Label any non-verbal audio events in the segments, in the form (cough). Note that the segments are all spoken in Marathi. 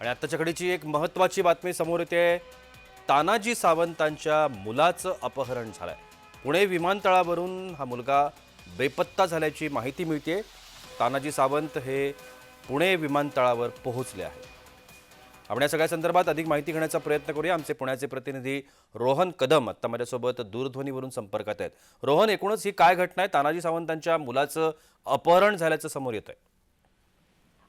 आणि आत्ताच्या घडीची एक महत्त्वाची बातमी समोर येते. तानाजी सावंतांच्या मुलाचं अपहरण झालं आहे पुणे विमानतळावरून हा मुलगा बेपत्ता झाल्याची माहिती मिळते तानाजी सावंत हे पुणे विमानतळावर पोहोचले आहे आपण या सगळ्या संदर्भात अधिक माहिती घेण्याचा प्रयत्न करूया. आमचे पुण्याचे प्रतिनिधी रोहन कदम आत्ता माझ्यासोबत दूरध्वनीवरून संपर्कात आहेत. रोहन एकूणच ही काय घटना आहे? तानाजी सावंतांच्या मुलाचं अपहरण झाल्याचं समोर येत आहे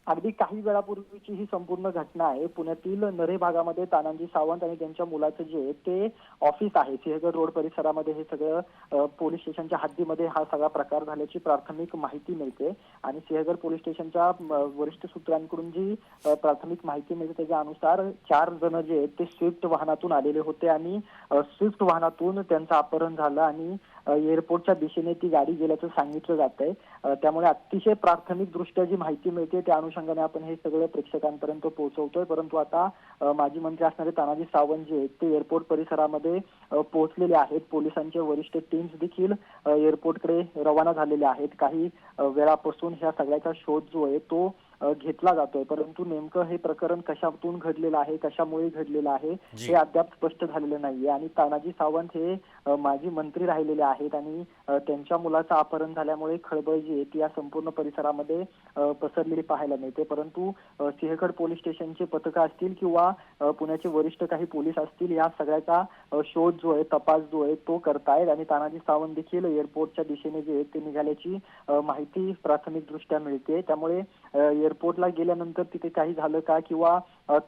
अगदी काही वेळापूर्वीची ही संपूर्ण घटना आहे. पुण्यातील नरे भागामध्ये तानाजी सावंत आणि त्यांच्या मुलाचं जे ते ऑफिस आहे. सिंहगड रोड परिसरामध्ये हे सगळं पोलीस स्टेशनच्या हद्दीमध्ये हा सगळा प्रकार झाल्याची प्राथमिक माहिती मिळते. आणि सिंहगड पोलीस स्टेशनच्या वरिष्ठ सूत्रांकडून जी प्राथमिक माहिती मिळते त्याच्या अनुसार चार जण जे आहेत ते स्विफ्ट वाहनातून आलेले होते आणि स्विफ्ट वाहनातून त्यांचं अपहरण झालं आणि एअरपोर्टच्या दिशेने ती गाडी गेल्याचं सांगितलं जात आहे त्यामुळे अतिशय प्राथमिक दृष्ट्या जी माहिती मिळते त्या अनुषंगाने आपण हे सगळं प्रेक्षकांपर्यंत पोहोचवतोय. परंतु आता माजी मंत्री असणारे तानाजी सावंत जे आहेत ते एअरपोर्ट परिसरामध्ये पोहोचलेले आहेत. पोलिसांचे वरिष्ठ टीम्स देखील एअरपोर्टकडे रवाना झालेले आहेत. काही वेळापासून ह्या सगळ्याचा शोध जो आहे तो घेतला जातोय. परंतु नेमकं हे प्रकरण कशातून घडलेलं आहे कशामुळे घडलेलं आहे. हे अद्याप स्पष्ट झालेलं नाहीये. आणि तानाजी सावंत हे माजी मंत्री राहिलेले आहेत आणि त्यांच्या मुलाचं अपहरण झाल्यामुळे खळबळ जी आहे ती या संपूर्ण परिसरामध्ये पसरलेली पाहायला मिळते. परंतु सिंहगड पोलीस स्टेशनचे पथकं असतील किंवा पुण्याचे वरिष्ठ काही पोलीस असतील या सगळ्याचा शोध जो आहे तपास जो आहे तो करतायत आणि तानाजी सावंत देखील एअरपोर्टच्या दिशेने जे ते निघाल्याची माहिती प्राथमिक दृष्ट्या मिळते. त्यामुळे एअरपोर्टला गेल्यानंतर तिथे काही झालं का किंवा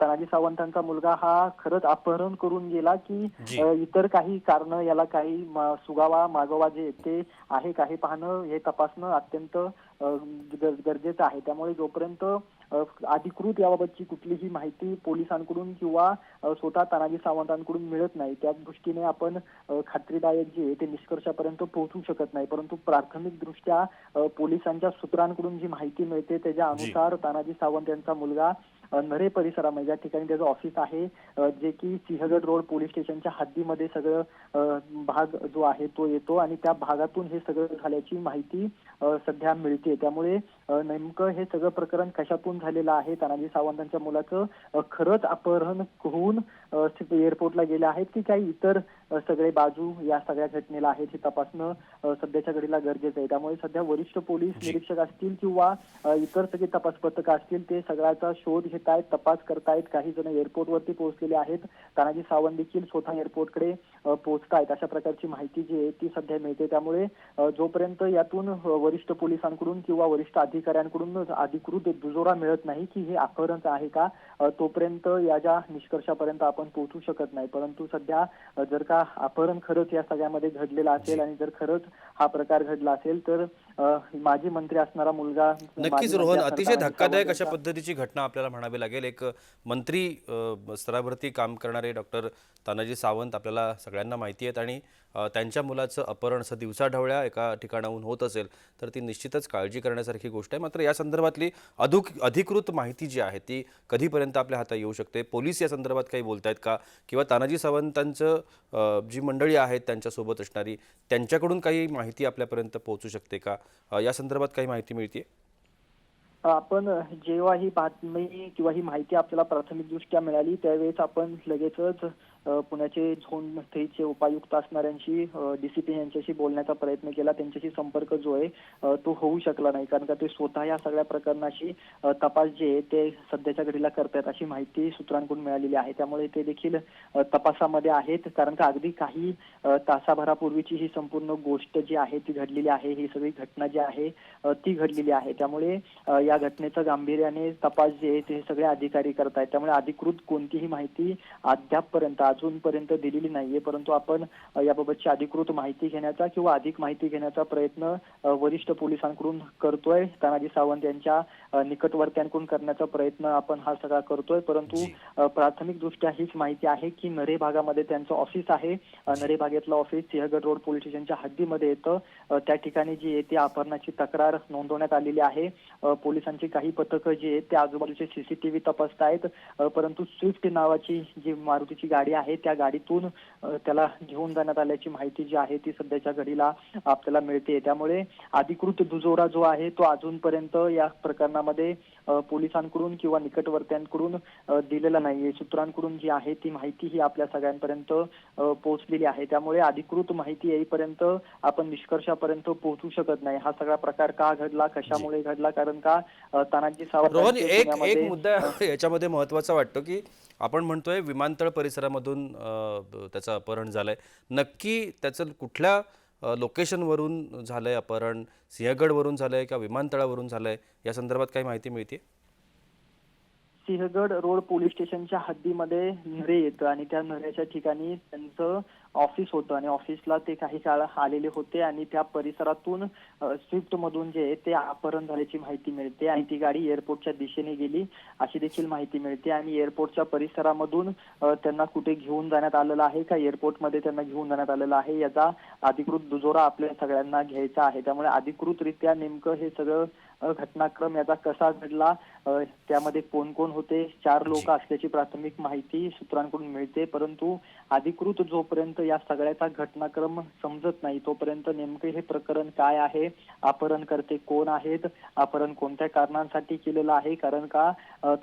तानाजी सावंतांचा मुलगा हा खरंच अपहरण करून गेला की इतर काही कारण याला काही सुगावा मागोवा जे आहे ते आहे का हे पाहणं हे तपासणं अत्यंत गरजेचं आहे. त्यामुळे जोपर्यंत अधिकृत याबाबतची कुठलीही माहिती पोलिसांकडून किंवा स्वतः तानाजी सावंतांकडून मिळत नाही त्या दृष्टीने आपण खात्रीदायक जे आहे ते निष्कर्षापर्यंत पोहोचू शकत नाही. परंतु प्राथमिक दृष्ट्या पोलिसांच्या सूत्रांकडून जी माहिती मिळते त्याच्या अनुसार तानाजी सावंत यांचा मुलगा नरे परिसरामध्ये ज्या ठिकाणी त्याचं ऑफिस आहे जे की सिंहगड रोड पोलीस स्टेशनच्या हद्दीमध्ये सगळं भाग जो आहे तो येतो आणि त्या भागातून हे सगळं झाल्याची माहिती सध्या मिळते. त्यामुळे नेमकं हे सगळं प्रकरण कशातून झालेलं आहे? तानाजी सावंतांच्या मुलाचं खरंच अपहरण होऊन एअरपोर्टला गेले आहेत की काही इतर सगळे बाजू या सगळ्या घटनेला आहेत हे तपासणं सध्याच्या घडीला गरजेचं आहे. त्यामुळे सध्या वरिष्ठ पोलीस. निरीक्षक असतील किंवा इतर सगळे तपास पथकं असतील ते सगळ्याचा शोध घेत आहेत तपास करतायत. काही जण एअरपोर्टवरती पोहोचलेले आहेत. तानाजी सावंत देखील स्वतः एअरपोर्टकडे पोहोचतायत. अशा प्रकारची माहिती जी आहे ती सध्या मिळते. त्यामुळे जोपर्यंत यातून वरिष्ठ पोलिसांकडून किंवा वरिष्ठ अधिकाऱ्यांकडून अधिकृत दुजोरा मिळत नाही की हे अपहरण आहे का? तोपर्यंत या ज्या निष्कर्षापर्यंत आपण पोहोचू शकत नाही. परंतु सध्या जर का अपहरण खरंच या सगळ्यामध्ये घडलेलं असेल आणि जर खरंच हा प्रकार घडला असेल तर माजी मंत्री असणारा मुलगा नक्कीच रोहन अतिशय धक्कादायक अशा पद्धतीची घटना आपल्याला म्हणावी लागेल. एक मंत्री स्तरावरती काम करणारे डॉक्टर तानाजी सावंत आपल्याला सगळ्यांना माहिती आहेत आणि त्यांच्या मुलाचं अपहरण असं दिवसाढवळ्या एका ठिकाणाहून होत असेल तर ती निश्चितच काळजी करण्यासारखी गोष्ट आहे. मात्र या संदर्भातली अधुक अधिकृत माहिती जी आहे ती कधीपर्यंत आपल्या हातात येऊ शकते? पोलीस या संदर्भात काही बोलतायत का? किंवा तानाजी सावंतांचं जी मंडळी आहेत त्यांच्यासोबत असणारी त्यांच्याकडून काही माहिती आपल्यापर्यंत पोहोचू शकते का? या संदर्भात काही माहिती मिळते आपण जेव्हा ही बातमी किंवा ही माहिती आपल्याला प्राथमिक दृष्ट्या मिळाली त्यावेळेस आपण लगेचच पुण्याचे झोन थ्रीचे उपायुक्त असणाऱ्यांशी डीसीपी यांच्याशी बोलण्याचा प्रयत्न केला. त्यांच्याशी संपर्क जो आहे तो होऊ शकला नाही. कारण का ते स्वतः या सगळ्या प्रकरणाशी तपास जे आहे ते सध्याच्या घडीला करतात अशी माहिती सूत्रांकडून मिळालेली आहे. त्यामुळे ते देखील तपासामध्ये आहेत. कारण का अगदी काही तासाभरापूर्वीची ही संपूर्ण गोष्ट जी आहे ती घडलेली आहे. ही सगळी घटना जी आहे ती घडलेली आहे. त्यामुळे या घटनेचं गांभीर्याने तपास जे आहे ते सगळे अधिकारी करतायत. त्यामुळे अधिकृत कोणतीही माहिती अद्यापपर्यंत अजूनपर्यंत दिलेली नाहीये परंतु आपण याबाबतची अधिकृत माहिती घेण्याचा किंवा अधिक माहिती घेण्याचा प्रयत्न वरिष्ठ पोलिसांकडून करतोय. तानाजी सावंत यांच्या निकटवर्त्यांकडून करण्याचा प्रयत्न आपण हा सगळा करतोय. परंतु प्राथमिक दृष्ट्या हीच माहिती आहे की नरे भागामध्ये त्यांचं ऑफिस आहे. नरे भागातलं ऑफिस सिंहगड रोड पोलीस स्टेशनच्या हद्दीमध्ये येतं. त्या ठिकाणी जी आहे ती अपहरणाची तक्रार नोंदवण्यात आलेली आहे. पोलिसांची काही पथकं जी आहेत ते आजूबाजूचे सीसीटीव्ही तपासतायत. परंतु स्विफ्ट नावाची जी मारुतीची गाडी आहे त्या गाडीतून त्याला घेऊन जाण्यात आल्याची माहिती जी आहे ती सध्याच्या घडीला आपल्याला मिळते त्यामुळे अधिकृत दुजोरा जो आहे तो अजूनपर्यंत या प्रकरणामध्ये पोलिसांकडून किंवा निकटवर्त्यांकडून दिलेला नाहीये. सूत्रांकडून जी आहे ती माहिती ही आपल्या सगळ्यांपर्यंत पोहोचलेली आहे. त्यामुळे अधिकृत माहिती येईपर्यंत आपण निष्कर्षापर्यंत पोहोचू शकत नाही. हा सगळा प्रकार का घडला कशामुळे घडला? कारण का तानाजी सावंत एक मुद्दा (laughs) याच्यामध्ये महत्त्वाचा वाटतो की आपण म्हणतोय विमानतळ परिसरामधून अ, त्याचं अपहरण झालंय. नक्की त्याचं कुठल्या अ, लोकेशनवरून झालंय अपहरण? सिंहगडवरून झालंय किंवा विमानतळावरून झालंय? या संदर्भात काही माहिती मिळते सिंहगड रोड पोलीस स्टेशनच्या हद्दीमध्ये नरे येतं आणि त्या नऱ्याच्या ठिकाणी त्यांचं ऑफिस होतं आणि ऑफिसला ते काही काळ आलेले होते आणि त्या परिसरातून स्विफ्ट मधून जे ते अपहरण झाल्याची माहिती मिळते आणि ती गाडी एअरपोर्टच्या दिशेने गेली अशी देखील माहिती मिळते आणि एअरपोर्टच्या परिसरामधून त्यांना कुठे घेऊन जाण्यात आलेलं आहे का एअरपोर्टमध्ये त्यांना घेऊन जाण्यात आलेलं आहे याचा अधिकृत दुजोरा आपल्या सगळ्यांना घ्यायचा आहे. त्यामुळे अधिकृतरित्या नेमकं हे सगळं घटनाक्रम याचा कसा घडला त्यामध्ये कोण कोण होते चार लोक असल्याची प्राथमिक माहिती सूत्रांकडून मिळते परंतु अधिकृत जोपर्यंत या सगळ्याचा घटनाक्रम समजत नाही तोपर्यंत नेमके हे प्रकरण काय आहे अपहरण करते कोण आहेत अपहरण कोणत्या कारणांसाठी केलेलं आहे कारण का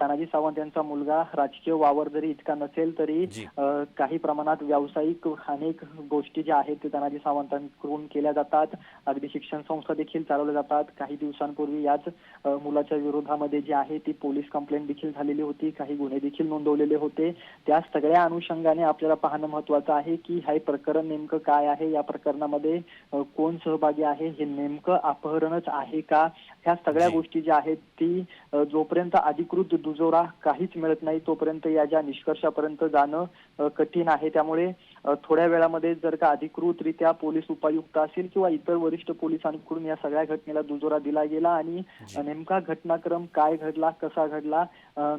तानाजी सावंत यांचा मुलगा राजकीय वावर जरी इतका नसेल तरी काही प्रमाणात व्यावसायिक अनेक गोष्टी ज्या आहेत ते तानाजी सावंतांकडून केल्या जातात. अगदी शिक्षण संस्था देखील चालवल्या जातात. काही दिवसांपूर्वी याच मुलाच्या विरोधामध्ये जी आहे ती पोलीस कंप्लेंट देखील झालेली होती. काही गुन्हे देखील नोंदवलेले होते. त्या सगळ्या अनुषंगाने आपल्याला पाहणं महत्वाचं आहे की हे प्रकरण नेमकं काय आहे? या प्रकरणामध्ये कोण सहभागी आहे? हे नेमकं अपहरणच आहे का? ह्या सगळ्या. गोष्टी ज्या आहेत ती जोपर्यंत अधिकृत दुजोरा काहीच मिळत नाही तोपर्यंत या ज्या निष्कर्षापर्यंत जाणं कठीण आहे. त्यामुळे थोड्या वेळामध्ये जर का अधिकृतरित्या पोलीस उपायुक्त असतील किंवा इतर वरिष्ठ पोलिसांकडून या सगळ्या घटनेला दुजोरा दिला गेला आणि. नेमका घटनाक्रम काय घडला कसा घडला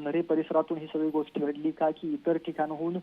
नरे परिसरातून ही सगळी गोष्ट घडली का की इतर ठिकाणहून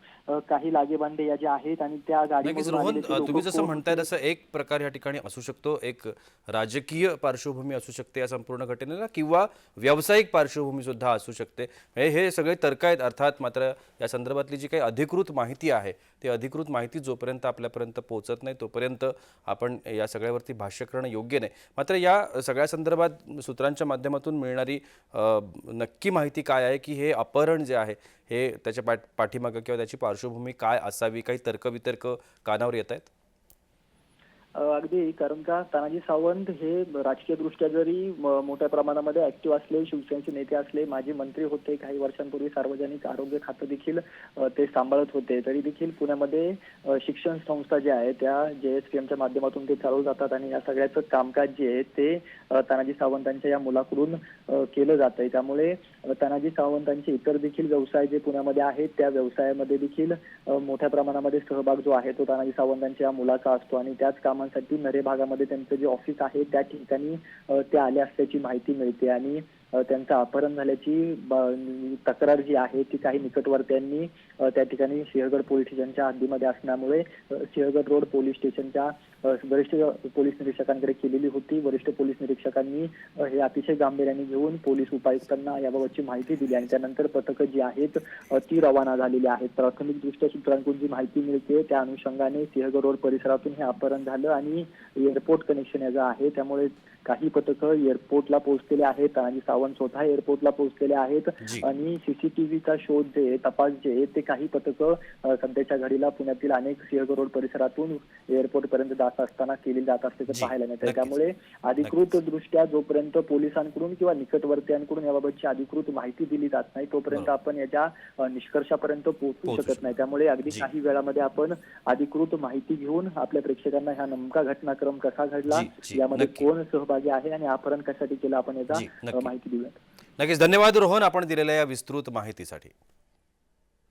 काही लागेबांधे या ज्या आहेत आणि त्या गाडीमधून लोकं तुम्ही जसं म्हणताय? तसं एक प्रकार या ठिकाणी असू शकतो एक राजकीय पार्श्वभूमी असू शकते या संपूर्ण घटनेला किंवा व्यावसायिक पार्श्वभूमी सुद्धा असू शकते हे सगळे तर्क आहेत अर्थात मात्र या संदर्भातली जी काही अधिकृत माहिती आहे ती अधिकृत माहिती जोपर्यंत आपल्यापर्यंत पोहोचत नाही तोपर्यंत आपण या सगळ्यावरती भाष्य करणं योग्य नाही. मात्र या सगळ्या संदर्भात सूत्रांच्या माध्यमातून मिळणारी नक्की माहिती काय आहे की हे अपहरण जे आहे हे त्याच्या पाठ पाठीमागं किंवा त्याची पार्श्वभूमी काय असावी? काही तर्कवितर्क कानावर येत आहेत? अगदी. कारण का तानाजी सावंत हे राजकीय दृष्ट्या जरी म- मोठ्या प्रमाणामध्ये ऍक्टिव्ह असले शिवसेनेचे नेते असले माजी मंत्री होते काही वर्षांपूर्वी सार्वजनिक आरोग्य खातं देखील अ, ते सांभाळत होते. तरी देखील पुण्यामध्ये अ, शिक्षण संस्था ज्या आहेत त्या जे एस पी एमच्या माध्यमातून ते चालवलं जातात आणि या सगळ्याचं कामकाज जे आहे ते अ, तानाजी सावंतांच्या या मुलाकडून अ, केलं जात आहे त्यामुळे तानाजी सावंतांचे इतर देखील व्यवसाय जे पुण्यामध्ये आहेत त्या व्यवसायामध्ये देखील मोठ्या प्रमाणामध्ये सहभाग जो आहे तो तानाजी सावंतांच्या या मुलाचा असतो आणि त्याच कामांसाठी नरे भागामध्ये त्यांचं जे ऑफिस आहे त्या ठिकाणी ते आले असल्याची माहिती मिळते आणि त्यांचं अपहरण झाल्याची तक्रार जी आहे ती काही निकटवर्त्यांनी त्या ठिकाणी सिंहगड पोलीस स्टेशनच्या हद्दीमध्ये असल्यामुळे सिंहगड रोड पोलीस स्टेशनच्या वरिष्ठ पोलीस निरीक्षकांकडे केलेली होती. वरिष्ठ पोलीस निरीक्षकांनी हे अतिशय गांभीर्याने घेऊन पोलीस उपायुक्तांना याबाबतची माहिती दिली आणि त्यानंतर पथकं जी आहेत ती रवाना झालेली आहेत. प्राथमिक दृष्ट्या सूत्रांकडून जी माहिती मिळते त्या अनुषंगाने सिंहगड रोड परिसरातून हे अपहरण झालं आणि एअरपोर्ट कनेक्शन याचं आहे. त्यामुळे काही पथकं एअरपोर्टला पोहोचलेले आहेत आणि सावंत स्वतः एअरपोर्टला पोहोचलेले आहेत. आणि सीसीटीव्हीचा शोध जे तपास जे ते काही पथकं सध्याच्या घडीला पुण्यातील अनेक सिंहगड रोड परिसरातून एअरपोर्ट पर्यंत जात असताना केली जात असल्याचं पाहायला मिळतं. त्यामुळे अधिकृत दृष्ट्या जोपर्यंत पोलिसांकडून किंवा निकटवर्त्यांकडून याबाबतची अधिकृत माहिती दिली जात नाही तोपर्यंत. आपण याच्या निष्कर्षापर्यंत पोहोचू शकत नाही त्यामुळे अगदी. काही वेळामध्ये आपण अधिकृत माहिती घेऊन आपल्या प्रेक्षकांना ह्या नेमका घटनाक्रम कसा घडला यामध्ये. कोण सहभागी आहे आणि अपहरण कशासाठी केलं आपण याचा. माहिती देऊयात नक्कीच धन्यवाद रोहन आपण दिलेल्या या विस्तृत माहितीसाठी